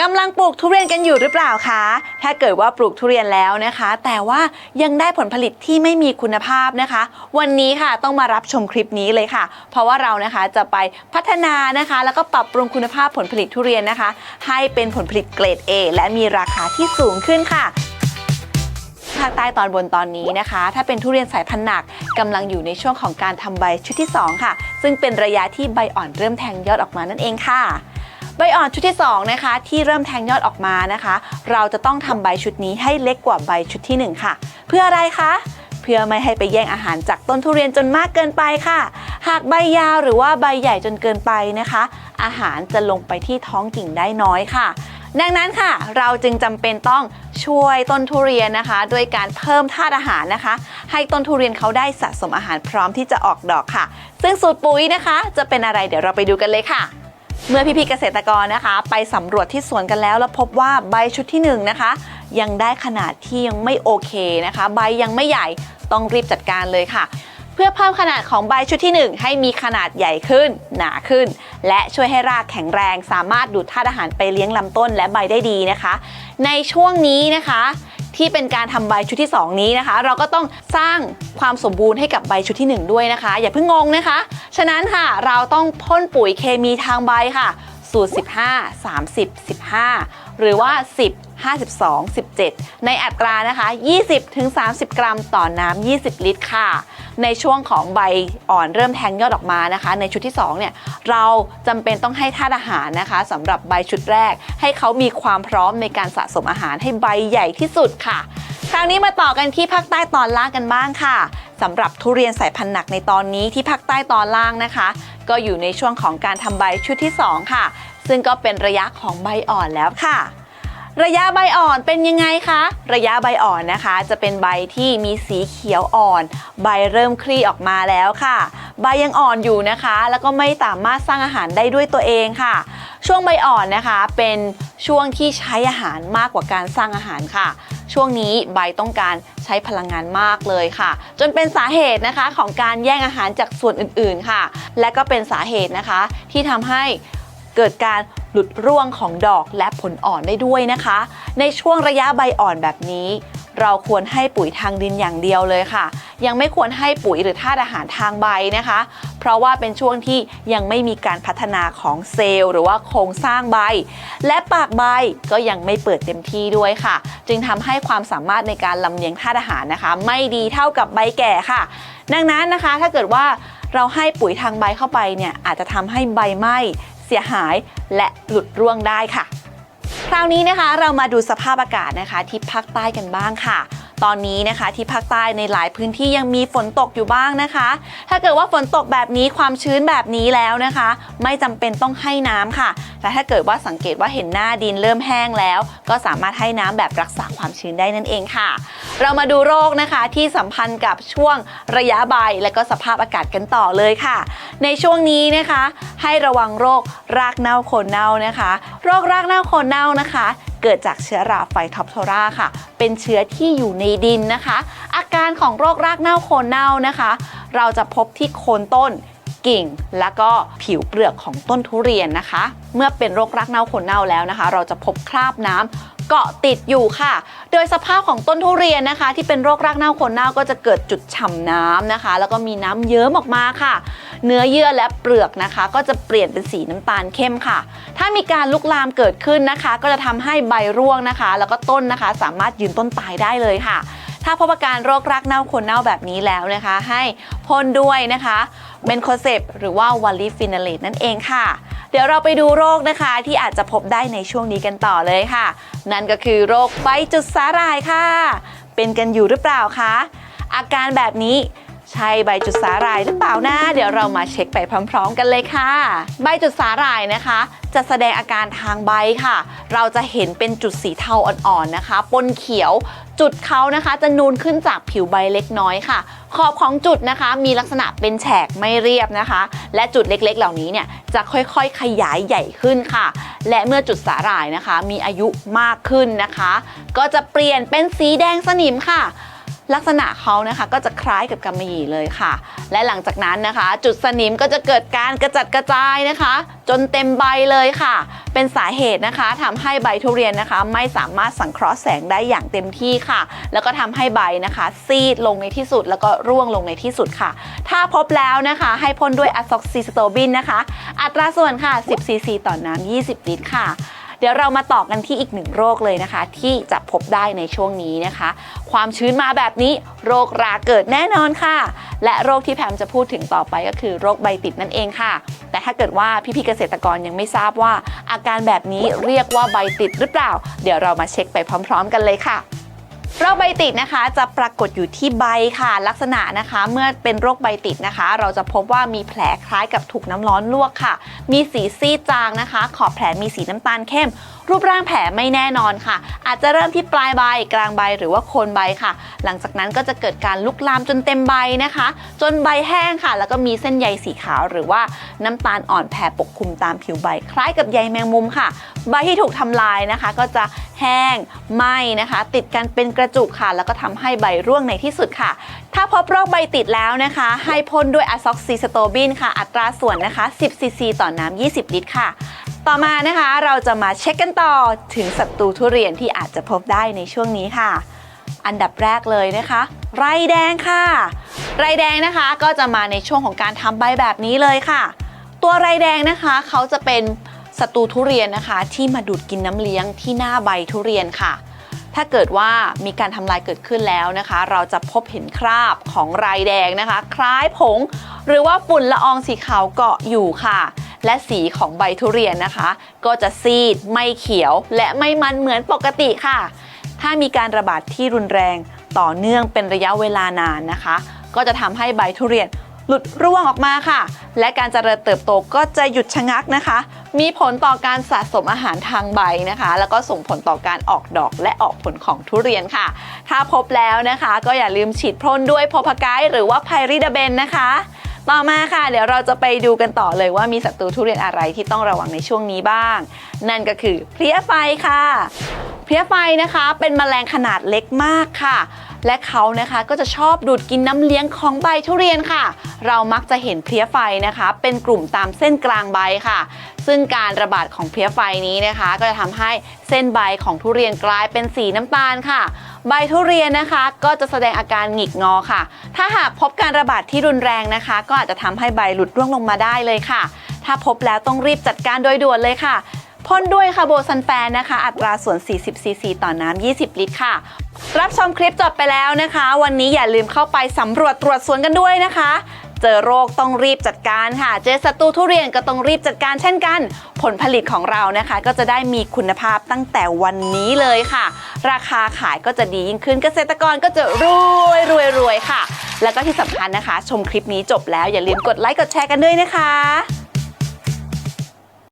กำลังปลูกทุเรียนกันอยู่หรือเปล่าคะ ถ้าเกิดว่าปลูกทุเรียนแล้วนะคะ แต่ว่ายังได้ผลผลิตที่ไม่มีคุณภาพนะคะ วันนี้ค่ะต้องมารับชมคลิปนี้เลยค่ะ เพราะว่าเรานะคะจะไปพัฒนานะคะ แล้วก็ปรับปรุงคุณภาพผลผลิตทุเรียนนะคะ ให้เป็นผลผลิตเกรด A และมีราคาที่สูงขึ้นค่ะภาคใต้ตอนบนตอนนี้นะคะ ถ้าเป็นทุเรียนสายพันธุ์หนักกำลังอยู่ในช่วงของการทำใบชุดที่ 2 ค่ะ ซึ่งเป็นระยะที่ใบอ่อนเริ่มแทงยอดออกมานั่นเองค่ะ ใบอ่อนชุดที่2นะคะที่เริ่มแทงยอดออกมานะคะ เราจะต้องทำใบชุดนี้ให้เล็กกว่าใบชุดที่ 1 ค่ะ เพื่ออะไรคะเพื่อไม่ให้ไปแย่งอาหารจากต้นทุเรียนจนมากเกินไปค่ะ หากใบยาวหรือว่าใบใหญ่จนเกินไปนะคะ อาหารจะลงไปที่ท้องกิ่งได้น้อยค่ะ ดังนั้นค่ะ เราจึงจำเป็นต้องช่วยต้นทุเรียนนะคะ ด้วยการเพิ่มธาตุอาหารนะคะ ให้ต้นทุเรียนเขาได้สะสมอาหารพร้อมที่จะออกดอกค่ะ ซึ่งสูตรปุ๋ยนะคะ จะเป็นอะไรเดี๋ยวเราไปดูกันเลยค่ะ เมื่อพี่ๆเกษตรกรนะคะ ไปสำรวจที่สวนกันแล้ว แล้วพบว่าใบชุดที่หนึ่งนะคะ ยังได้ขนาดที่ยังไม่โอเคนะคะ ใบยังไม่ใหญ่ต้องรีบจัดการเลยค่ะ เพื่อเพิ่มขนาดของใบชุดที่ 1 ให้มีขนาดใหญ่ขึ้น หนาขึ้น และช่วยให้รากแข็งแรง สามารถดูดธาตุอาหารไปเลี้ยงลำต้นและใบได้ดีนะคะ ในช่วงนี้นะคะ ที่เป็นการทำใบชุดที่ 2 นี้นะคะ เราก็ต้องสร้างความสมบูรณ์ให้กับใบชุดที่ 1 ด้วยนะคะ อย่าเพิ่งงงนะคะ ฉะนั้นค่ะเราต้องพ่นปุ๋ยเคมีทางใบค่ะ สูตร 15 30 15 หรือว่า 10 52 17 ในอัตรานะคะ 20-30 กรัมต่อน้ำ 20 ลิตรค่ะ ในช่วงของใบอ่อนเริ่มแทงยอดออกมานะคะ ในชุดที่2เนี่ยเราจำเป็นต้องให้ธาตุอาหารนะคะสำหรับใบชุดแรก ให้เขามีความพร้อมในการสะสมอาหารให้ใบใหญ่ที่สุดค่ะ คราวนี้มาต่อกันที่ภาคใต้ตอนล่างกันบ้างค่ะสำหรับทุเรียนสายพันธุ์หนักในตอนนี้ที่ภาคใต้ตอนล่างนะคะ ก็อยู่ในช่วงของการทำใบชุดที่ 2 ค่ะ ซึ่งก็เป็นระยะของใบอ่อนแล้วค่ะ ระยะใบอ่อนเป็นยังไงคะ ระยะใบอ่อนนะคะ จะเป็นใบที่มีสีเขียวอ่อน ใบเริ่มคลี่ออกมาแล้วค่ะ ใบยังอ่อนอยู่นะคะ แล้วก็ไม่สามารถสร้างอาหารได้ด้วยตัวเองค่ะ ช่วงใบอ่อนนะคะ เป็นช่วงที่ใช้อาหารมากกว่าการสร้างอาหารค่ะ ช่วงนี้ใบต้องการใช้พลังงานมากเลยค่ะ จนเป็นสาเหตุนะคะของการแย่งอาหารจากส่วนอื่นๆค่ะ และก็เป็นสาเหตุนะคะที่ทำให้ เกิดการหลุดร่วงของดอกและผลอ่อนได้ด้วยนะคะ ในช่วงระยะใบอ่อนแบบนี้ เราควรให้ปุ๋ยทางดินอย่างเดียวเลยค่ะ ยังไม่ควรให้ปุ๋ยหรือธาตุอาหารทางใบนะคะ เพราะว่าเป็นช่วงที่ยังไม่มีการพัฒนาของเซลล์ หรือว่าโครงสร้างใบ และปากใบก็ยังไม่เปิดเต็มที่ด้วยค่ะ จึงทำให้ความสามารถในการลำเลียงธาตุอาหารนะคะ ไม่ดีเท่ากับใบแก่ค่ะ ดังนั้นนะคะถ้าเกิดว่าเราให้ปุ๋ยทางใบเข้าไปเนี่ยอาจจะทำให้ใบไหม้ สียหาย และหลุดร่วงได้ค่ะ คราวนี้นะคะเรามาดูสภาพอากาศนะคะที่ภาคใต้กันบ้างค่ะ ตอนนี้นะคะ ที่ภาคใต้ในหลายพื้นที่ยังมีฝนตกอยู่บ้างนะคะ ถ้าเกิดว่าฝนตกแบบนี้ความชื้นแบบนี้แล้วนะคะ ไม่จำเป็นต้องให้น้ำค่ะแต่ถ้าเกิดว่าสังเกตว่าเห็นหน้าดินเริ่มแห้งแล้ว ก็สามารถให้น้ำแบบรักษาความชื้นได้นั่นเองค่ะ เรามาดูโรคนะคะที่สัมพันธ์กับช่วงระยะใบและก็สภาพอากาศกันต่อเลยค่ะ ในช่วงนี้นะคะ ให้ระวังโรครากเน่าโคนเน่านะคะ โรครากเน่าโคนเน่านะคะ เกิดจากเชื้อราไฟท็อปโทราค่ะ เป็นเชื้อที่อยู่ในดินนะคะ อาการของโรครากเน่าโคนเน่านะคะ เราจะพบที่โคนต้นกิ่งแล้วก็ผิวเปลือกของต้นทุเรียนนะคะ เมื่อเป็นโรครากเน่าโคนเน่าแล้วนะคะ เราจะพบคราบน้ำ เกาะติดอยู่ค่ะ โดยสภาพของต้นทุเรียนนะคะ ที่เป็นโรครากเน่าคนเน่าก็จะเกิดจุดฉ่ำน้ำนะคะ แล้วก็มีน้ำเยิ้มออกมาค่ะ เนื้อเยื่อและเปลือกนะคะ ก็จะเปลี่ยนเป็นสีน้ำตาลเข้มค่ะ ถ้ามีการลุกลามเกิดขึ้นนะคะ ก็จะทำให้ใบร่วงนะคะ แล้วก็ต้นนะคะ สามารถยืนต้นตายได้เลยค่ะ ถ้าพบอาการโรครากเน่าคนเน่าแบบนี้แล้วนะคะ ให้พ่นด้วยนะคะเบนโคเซปหรือว่าวาลิฟินาเลตนั่นเองค่ะ เดี๋ยวเราไปดูโรคนะคะที่อาจจะพบได้ในช่วงนี้กันต่อเลยค่ะ นั่นก็คือโรคใบจุดสาหร่ายค่ะ เป็นกันอยู่หรือเปล่าคะอาการแบบนี้ ใช่ใบจุดสาหร่ายหรือเปล่านะ เดี๋ยวเรามาเช็คไปพร้อม ๆ กันเลยค่ะ ใบจุดสาหร่ายนะคะ จะแสดงอาการทางใบค่ะ เราจะเห็นเป็นจุดสีเทาอ่อนๆนะคะ ปนเขียวจุดเขานะคะจะนูนขึ้นจากผิวใบเล็กน้อยค่ะ ขอบของจุดนะคะ มีลักษณะเป็นแฉกไม่เรียบนะคะ และจุดเล็กๆ เหล่านี้เนี่ยจะค่อยๆ ขยายใหญ่ขึ้นค่ะ และเมื่อจุดสาหร่ายนะคะ มีอายุมากขึ้นนะคะ ก็จะเปลี่ยนเป็นสีแดงสนิมค่ะ ลักษณะเขานะคะก็จะคล้ายกับกำมะหยี่เลยค่ะ และหลังจากนั้นนะคะ จุดสนิมก็จะเกิดการกระจัดกระจายนะคะ จนเต็มใบเลยค่ะ เป็นสาเหตุนะคะทำให้ใบทุเรียนนะคะ ไม่สามารถสังเคราะห์แสงได้อย่างเต็มที่ค่ะ แล้วก็ทำให้ใบนะคะ ซีดลงในที่สุดแล้วก็ร่วงลงในที่สุดค่ะ ถ้าพบแล้วนะคะ ให้พ่นด้วยอะซ็อกซิสโตบินนะคะ อัตราส่วนค่ะ 10 ซีซีต่อน้ำ20 ลิตรค่ะ เดี๋ยวเรามาต่อกันที่อีกหนึ่งโรคเลยนะคะ ที่จะพบได้ในช่วงนี้นะคะ ความชื้นมาแบบนี้โรคราเกิดแน่นอนค่ะ และโรคที่แพมจะพูดถึงต่อไปก็คือโรคใบติดนั่นเองค่ะ แต่ถ้าเกิดว่าพี่ๆเกษตรกรยังไม่ทราบว่า อาการแบบนี้เรียกว่าใบติดหรือเปล่า เดี๋ยวเรามาเช็คไปพร้อม ๆ กันเลยค่ะ โรคใบติดนะคะจะปรากฏอยู่ที่ใบค่ะ ลักษณะนะคะ เมื่อเป็นโรคใบติดนะคะ เราจะพบว่ามีแผลคล้ายกับถูกน้ำร้อนลวกค่ะ มีสีซีดจางนะคะ ขอบแผลมีสีน้ำตาลเข้มรูปร่างแผลไม่แน่นอนค่ะ อาจจะเริ่มที่ปลายใบกลางใบหรือว่าโคนใบค่ะ หลังจากนั้นก็จะเกิดการลุกลามจนเต็มใบนะคะ จนใบแห้งค่ะ แล้วก็มีเส้นใยสีขาวหรือว่าน้ำตาลอ่อนแผ่ปกคลุมตามผิวใบ คล้ายกับใยแมงมุมค่ะ ใบที่ถูกทำลายนะคะ ก็จะแห้งไหมนะคะ ติดกันเป็นกระจุกค่ะ แล้วก็ทำให้ใบร่วงในที่สุดค่ะ ถ้าพบโรคใบติดแล้วนะคะ ให้พ่นด้วยอะซ็อกซิสโตบินค่ะ อัตราส่วนนะคะ 10ซีซีต่อน้ำ20 ลิตรค่ะ ต่อมานะคะเราจะมาเช็คกันต่อถึงศัตรูทุเรียนที่อาจจะพบได้ในช่วงนี้ค่ะ อันดับแรกเลยนะคะ ไรแดงค่ะ ไรแดงนะคะก็จะมาในช่วงของการทำใบแบบนี้เลยค่ะ ตัวไรแดงนะคะเขาจะเป็นศัตรูทุเรียนนะคะ ที่มาดูดกินน้ำเลี้ยงที่หน้าใบทุเรียนค่ะ ถ้าเกิดว่ามีการทำลายเกิดขึ้นแล้วนะคะ เราจะพบเห็นคราบของไรแดงนะคะ คล้ายผง หรือว่าฝุ่นละอองสีขาวเกาะอยู่ค่ะ และสีของใบทุเรียนนะคะ ก็จะซีดไม่เขียวและไม่มันเหมือนปกติค่ะ ถ้ามีการระบาดที่รุนแรงต่อเนื่องเป็นระยะเวลานานนะคะ ก็จะทำให้ใบทุเรียนหลุดร่วงออกมาค่ะ และการเจริญเติบโตก็จะหยุดชะงักนะคะ มีผลต่อการสะสมอาหารทางใบนะคะ แล้วก็ส่งผลต่อการออกดอกและออกผลของทุเรียนค่ะ ถ้าพบแล้วนะคะ ก็อย่าลืมฉีดพ่นด้วยโพพาไกด์หรือว่าไพริดาเบนนะคะ ต่อมาค่ะเดี๋ยวเราจะไปดูกันต่อเลยว่ามีศัตรูทุเรียนอะไรที่ต้องระวังในช่วงนี้บ้าง นั่นก็คือเพลี้ยไฟค่ะเพลี้ยไฟนะคะเป็นแมลงขนาดเล็กมากค่ะ และเขานะคะก็จะชอบดูดกินน้ำเลี้ยงของใบทุเรียนค่ะ เรามักจะเห็นเพลี้ยไฟนะคะ เป็นกลุ่มตามเส้นกลางใบค่ะ ซึ่งการระบาดของเพลี้ยไฟนี้นะคะ ก็จะทำให้เส้นใบของทุเรียนกลายเป็นสีน้ำตาลค่ะ ใบทุเรียนนะคะ ก็จะแสดงอาการหงิกงอค่ะ ถ้าหากพบการระบาดที่รุนแรงนะคะ ก็อาจจะทำให้ใบหลุดร่วงลงมาได้เลยค่ะ ถ้าพบแล้วต้องรีบจัดการโดยด่วนเลยค่ะพ่นด้วยคาร์โบซันแฟนนะคะ อัตราส่วน 40 ซีซีต่อน้ำ 20 ลิตรค่ะ รับชมคลิปจบไปแล้วนะคะ วันนี้อย่าลืมเข้าไปสำรวจตรวจสวนกันด้วยนะคะ เจอโรคต้องรีบจัดการค่ะ เจอศัตรูทุเรียนก็ต้องรีบจัดการเช่นกัน ผลผลิตของเรานะคะ ก็จะได้มีคุณภาพตั้งแต่วันนี้เลยค่ะ ราคาขายก็จะดียิ่งขึ้นเกษตรกรก็จะรวยรวยรวยค่ะ แล้วก็ที่สำคัญนะคะ ชมคลิปนี้จบแล้วอย่าลืมกดไลค์กดแชร์กันด้วยนะคะ